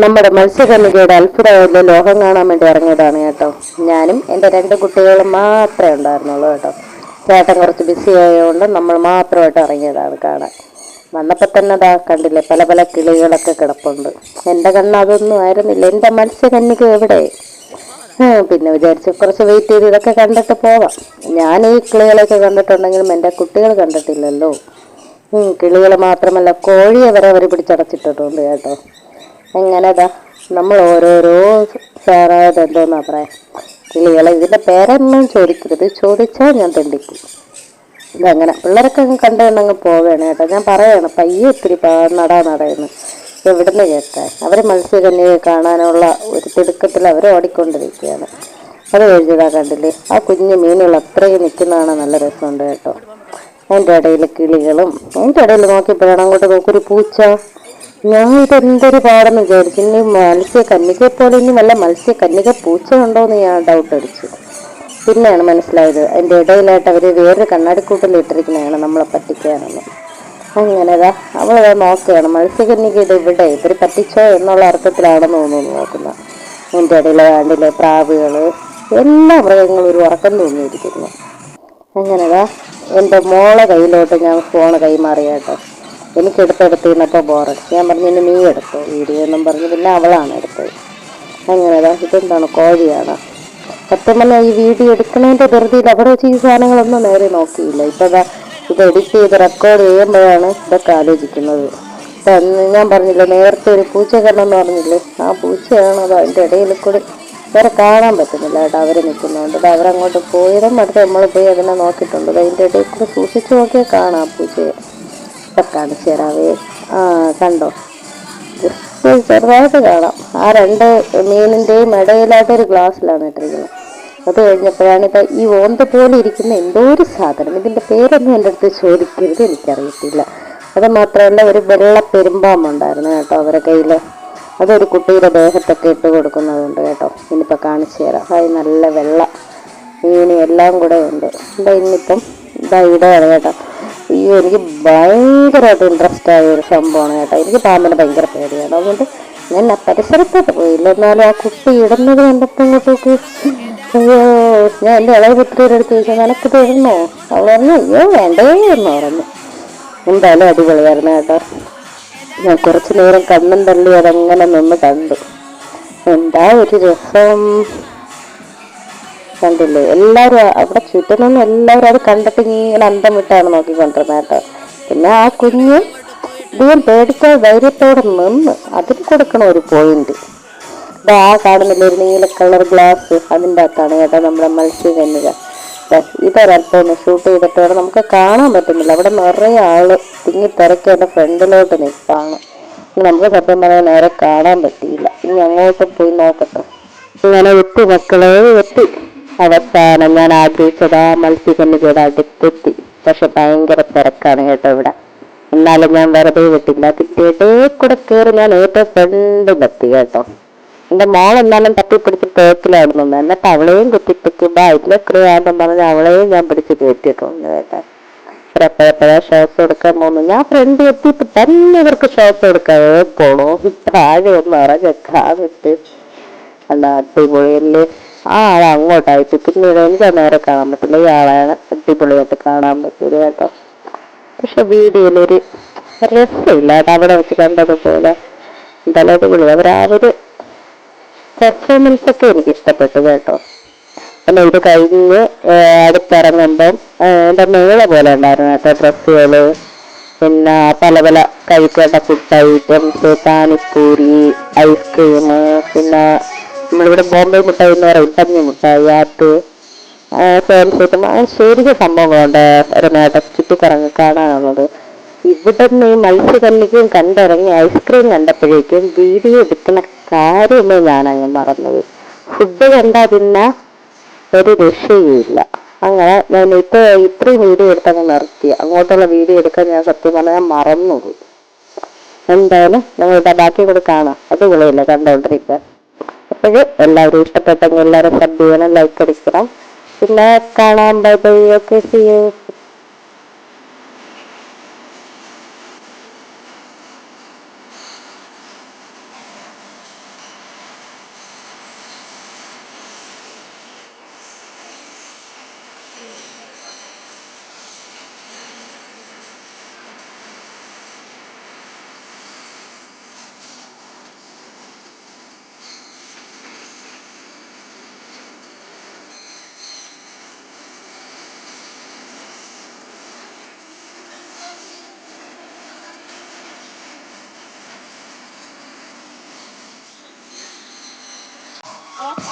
നമ്മുടെ മത്സ്യകന്യകയുടെ അത്ഭുതമായിട്ടുള്ള ലോകം കാണാൻ വേണ്ടി ഇറങ്ങിയതാണ് കേട്ടോ. ഞാനും എന്റെ രണ്ട് കുട്ടികളും മാത്രമേ ഉണ്ടായിരുന്നുള്ളൂ കേട്ടോ. ചേട്ടൻ കുറച്ച് ബിസി ആയതുകൊണ്ട് നമ്മൾ മാത്രമായിട്ട് ഇറങ്ങിയതാണ് കാണാൻ. വന്നപ്പോൾ തന്നെ അതാ കണ്ടില്ലേ പല പല കിളികളൊക്കെ കിടപ്പുണ്ട്. എന്റെ കണ്ണ് അതൊന്നും ആയിരുന്നില്ല. എന്റെ മത്സ്യകന്യക എവിടെ? പിന്നെ വിചാരിച്ചു കുറച്ച് വെയിറ്റ് ചെയ്ത് ഇതൊക്കെ കണ്ടിട്ട് പോവാം. ഞാൻ ഈ കിളികളൊക്കെ കണ്ടിട്ടുണ്ടെങ്കിലും എന്റെ കുട്ടികൾ കണ്ടിട്ടില്ലല്ലോ. കിളികൾ മാത്രമല്ല കോഴിയെ വരെ അവർ പിടിച്ചടച്ചിട്ടിട്ടുണ്ട് കേട്ടോ. എങ്ങനെതാ നമ്മൾ ഓരോരോ സാറായത് എന്തോന്നാ പറയാ. കിളികളെ ഇതിന്റെ പേരൊന്നും ചോദിക്കരുത്. ചോദിച്ചാൽ ഞാൻ തെണ്ടിക്കും. ഇതങ്ങനെ. പിള്ളേരൊക്കെ അങ്ങ് കണ്ടുകൊണ്ടങ്ങ് കേട്ടോ. ഞാൻ പറയാണ് പയ്യെ ഇത്തിരി പാ- നടാ നടയെന്ന്. എവിടുന്ന് കേൾക്കാൻ അവർ മത്സ്യകന്യയെ കാണാനുള്ള ഒരു തിടുക്കത്തിൽ അവർ ഓടിക്കൊണ്ടിരിക്കുകയാണ് അത് കഴിഞ്ഞതാ കണ്ടില്ലേ? ആ കുഞ്ഞു മീനുകൾ അത്രയും നിൽക്കുന്നതാണ് നല്ല രസമുണ്ട് കേട്ടോ. അതിന്റെ ഇടയിൽ കിളികളും അതിന്റെ ഇടയിൽ നോക്കിയപ്പോഴാണ് അങ്ങോട്ട് നോക്കൊരു പൂച്ച. ഞാൻ ഇതെന്തൊരു പാടെന്ന് വിചാരിച്ചു ഇനി മത്സ്യ കന്യകയെ പോലെ ഇനി വല്ല മത്സ്യ കന്യക പൂച്ച ഉണ്ടോയെന്ന് ഞാൻ ഡൗട്ട് അടിച്ചു. പിന്നെയാണ് മനസ്സിലായത്. അതിന്റെ ഇടയിലായിട്ട് അവർ വേറൊരു കണ്ണാടിക്കൂട്ടിൽ ഇട്ടിരിക്കുന്നതാണ് നമ്മളെ പറ്റിക്കാനെന്ന്. അങ്ങനെതാ അവളത് നോക്കുകയാണ്. മത്സ്യകന്യക ഇത് ഇവിടെ ഇവർ പറ്റിച്ചോ എന്നുള്ള അർത്ഥത്തിലാണെന്ന് തോന്നുന്നു നോക്കുന്നത് അതിന്റെ ഇടയിൽ ആണ്ടിലെ പ്രാവുകൾ എല്ലാ മൃഗങ്ങളും ഒരു ഉറക്കം തോന്നിയിരിക്കുന്നു അങ്ങനെതാ എന്റെ മോളെ കയ്യിലോട്ട് ഞാൻ ഫോൺ കൈമാറി കേട്ടോ എനിക്ക് എടുത്തെടുത്ത് നിന്നപ്പോൾ ബോറടിച്ചു ഞാൻ പറഞ്ഞു ഇനി നീ എടുത്തോ വീഡിയോ എന്നും പറഞ്ഞു പിന്നെ അവളാണ് എടുത്തത്. അങ്ങനെ ഇതെന്താണ് കോഴിയാണ്. സത്യം പറഞ്ഞാൽ ഈ വീഡിയോ എടുക്കണതിന്റെ ധൃതിയിൽ അവിടെ വെച്ച് ഈ സാധനങ്ങളൊന്നും നേരെ നോക്കിയില്ല. ഇപ്പം ദാ ഇത് എഡിറ്റ് ചെയ്ത് റെക്കോർഡ് ചെയ്യുമ്പോഴാണ് ഇതൊക്കെ ആലോചിക്കുന്നത്. ഞാൻ പറഞ്ഞില്ല നേരത്തെ ഒരു പൂച്ച കണ്ടെന്ന് പറഞ്ഞില്ലേ? ആ പൂച്ചയാണ് അത് അതിന്റെ ഇടയിൽ കൂടി വേറെ കാണാൻ പറ്റുന്നില്ല കേട്ടോ അവർ നിൽക്കുന്നുണ്ട്. അത് അവരങ്ങോട്ട് പോയതും അടുത്ത് നമ്മൾ പോയി അതിനെ നോക്കിയിട്ടുണ്ട്. അതിന്റെ ഇടയിൽ കൂടെ സൂക്ഷിച്ച് നോക്കിയാൽ കാണാം പൂച്ചയെ. ഇപ്പം കാണിച്ചു ആ കണ്ടോ? ചെറുതായിട്ട് കാണാം. ആ രണ്ട് മീനിന്റെയും ഇടയിലായിട്ട് ഒരു ഗ്ലാസ്സിലാണ് ഇട്ടിരിക്കുന്നത്. അത് കഴിഞ്ഞപ്പോഴാണ് ഇത് ഈ ഓന്ത പോലെ ഇരിക്കുന്ന എന്തോ ഒരു സാധനം. ഇതിന്റെ പേരൊന്നും എന്റെ അടുത്ത് ചോദിക്കരുത് എനിക്കറിയത്തില്ല. അത് മാത്രമല്ല ഒരു വെള്ള പെരുമ്പാമ്പുണ്ടായിരുന്നു കേട്ടോ അവരുടെ കയ്യിൽ അതൊരു കുട്ടിയുടെ ദേഹത്തൊക്കെ ഇട്ട് കൊടുക്കുന്നതുണ്ട് കേട്ടോ. ഇനിയിപ്പോൾ കാണിച്ചു തരാം. അത് നല്ല വെള്ള മീനും എല്ലാം കൂടെ ഉണ്ട്. ഇതാ ഇന്നിപ്പം ഇതാ ഇടയാണ് കേട്ടോ. അയ്യോ എനിക്ക് ഭയങ്കരമായിട്ട് ഇൻട്രസ്റ്റ് ആയ ഒരു സംഭവമാണ് കേട്ടോ. എനിക്ക് പാമ്പിനെ ഭയങ്കര പേടിയാണ്. അതുകൊണ്ട് ഞാൻ ആ പരിസരത്തോട്ട് പോയില്ല. എന്നാലും ആ കുട്ടി ഇടുന്നത് കണ്ടപ്പോൾ അയ്യോ ഞാൻ എന്റെ ഇളയ പുത്രിയുടെ അടുത്ത് ചോദിച്ചാൽ നിനക്ക് തരുന്നോ അവൾ പറഞ്ഞു അയ്യോ വേണ്ടേ എന്ന് പറഞ്ഞു. എന്തായാലും അടിപൊളിയായിരുന്നു കേട്ടോ. ഞാൻ കുറച്ചു നേരം കണ്ണും തള്ളി അതങ്ങനെ നിന്ന് കണ്ടു. എന്താ ഒരു രസം. കണ്ടില്ലേ? എല്ലാവരും അവിടെ ചുറ്റും നിന്ന് എല്ലാവരും അത് കണ്ടിട്ട് ഇങ്ങനെ അന്തം വിട്ടാണ് നോക്കിക്കൊണ്ടിരുന്നത് കേട്ടോ. പിന്നെ ആ കുഞ്ഞ് ദൂരം പേടിച്ച ധൈര്യത്തോടെ നിന്ന് അതിന് കൊടുക്കണം ഒരു പോയിന്റ് ഇതാ ആ കാണുന്നില്ല ഒരു നീല കളർ ഗ്ലാസ് അതിന്റെ അകത്താണ് കേട്ടോ നമ്മുടെ മത്സ്യകന്യക. ഇതൊരല്പം ഷൂട്ട് ചെയ്തിട്ട് വേണം. നമുക്ക് കാണാൻ പറ്റുന്നില്ല. അവിടെ നിറയെ ആൾ തിങ്ങി തിരക്കി എന്റെ ഫ്രണ്ടിലോട്ട് നിൽപ്പാണ്. നമുക്ക് സത്യം പറയാൻ നേരെ കാണാൻ പറ്റിയില്ല. ഇനി അങ്ങോട്ട് പോയി നോക്കട്ടെ. ഇങ്ങനെ എത്തി മക്കളെ എത്തി. അവസാനം ഞാൻ ആഗ്രഹിച്ചത് ആ മത്സ്യകന്യകയുടെ അടുത്തെത്തി. പക്ഷെ ഭയങ്കര തിരക്കാണ് കേട്ടോ ഇവിടെ. എന്നാലും ഞാൻ വെറുതെ വിട്ടില്ല. കിട്ടിയിട്ടേ കൂടെ കയറി ഞാൻ ഏറ്റവും ഫ്രണ്ടിലെത്തി കേട്ടോ. എന്റെ മോൾ എന്നാലും തട്ടിപ്പിടിച്ച് തേക്കിലായിരുന്നു എന്നിട്ട് അവളെയും കുത്തിപ്പിടിച്ച് ബൈക്കിലെ ക്രിയാന്തം പറഞ്ഞ് അവളെയും ഞാൻ പിടിച്ച് കയറ്റിയിട്ടുണ്ട് കേട്ടോ. എപ്പോഴെപ്പോഴാ ഷോസ് കൊടുക്കാൻ പോകുന്നു ഞാൻ ഫ്രണ്ട് എത്തിയിട്ട് തന്നെ ഇവർക്ക് ഷോസ് കൊടുക്കാതെ പോണു? താഴെ ഒന്ന് ഇറങ്ങാൻ വിട്ട്. അല്ല അടിപൊളിയല്ലേ? ആ ആളെ അങ്ങോട്ടായിട്ട് പിന്നീട് എനിക്ക് നേരെ കാണാൻ പറ്റില്ല ഈ ആളാണ് അടിപൊളിയായിട്ട് കാണാൻ പറ്റില്ല കേട്ടോ. പക്ഷെ വീഡിയോയിലൊരു രസമില്ല അവിടെ വെച്ച് കണ്ടതുപോലെ. എന്തായാലും അടിപൊളി. അവർ ആ ഒരു പെർഫോമൻസ് ഒക്കെ എനിക്ക് ഇഷ്ടപ്പെട്ടു കേട്ടോ. പിന്നെ ഇത് കഴിഞ്ഞ് അടുത്തിറങ്ങുമ്പം എന്റെ മേള പോലെ ഉണ്ടായിരുന്നു കേട്ടോ ഡ്രസ്സുകൾ. പിന്നെ പല പല കഴിക്കേണ്ട ഫുഡ് ഐറ്റംസ് പാനിപ്പൂരി ഐസ്ക്രീം പിന്നെ നമ്മളിവിടെ ബോംബെ മിഠായി എന്ന് പറയും പഞ്ഞി മിഠായി ആപ്പ് ആ ശരിക്കും സംഭവങ്ങളുണ്ട്. ഇറങ്ങാട്ടെ ചുറ്റിക്കറങ്ങി കാണാനുള്ളത്. ഇവിടെ നിന്ന് ഈ മത്സ്യകന്നിക്കും കണ്ടിറങ്ങി ഐസ്ക്രീം കണ്ടപ്പോഴേക്കും വീഡിയോ എടുക്കുന്ന കാര്യമേ ഞാനങ്ങ് മറന്നത്. ഫുഡ് കണ്ടാ പിന്നെ ഒരു രക്ഷയുമില്ല. അങ്ങനെ ഞാൻ ഇപ്പൊ ഇത്രയും വീഡിയോ എടുത്തങ്ങ് നിർത്തി. അങ്ങോട്ടുള്ള വീഡിയോ എടുക്കാൻ ഞാൻ സത്യം പറഞ്ഞാൽ മറന്നുപോയി. എന്തായാലും ഞങ്ങൾ ബാക്കി കൂടെ കാണാം. അത് അടിപൊളിയല്ലേ കണ്ടോണ്ടിരിക്കാൻ? അപ്പോൾ എല്ലാവരും ഇഷ്ടപ്പെട്ടെങ്കിൽ എല്ലാവരും സബ് ചെയ്യണം ലൈക്ക് അടിക്കണം. പിന്നെ കാണാം. Bye bye okay see you 어?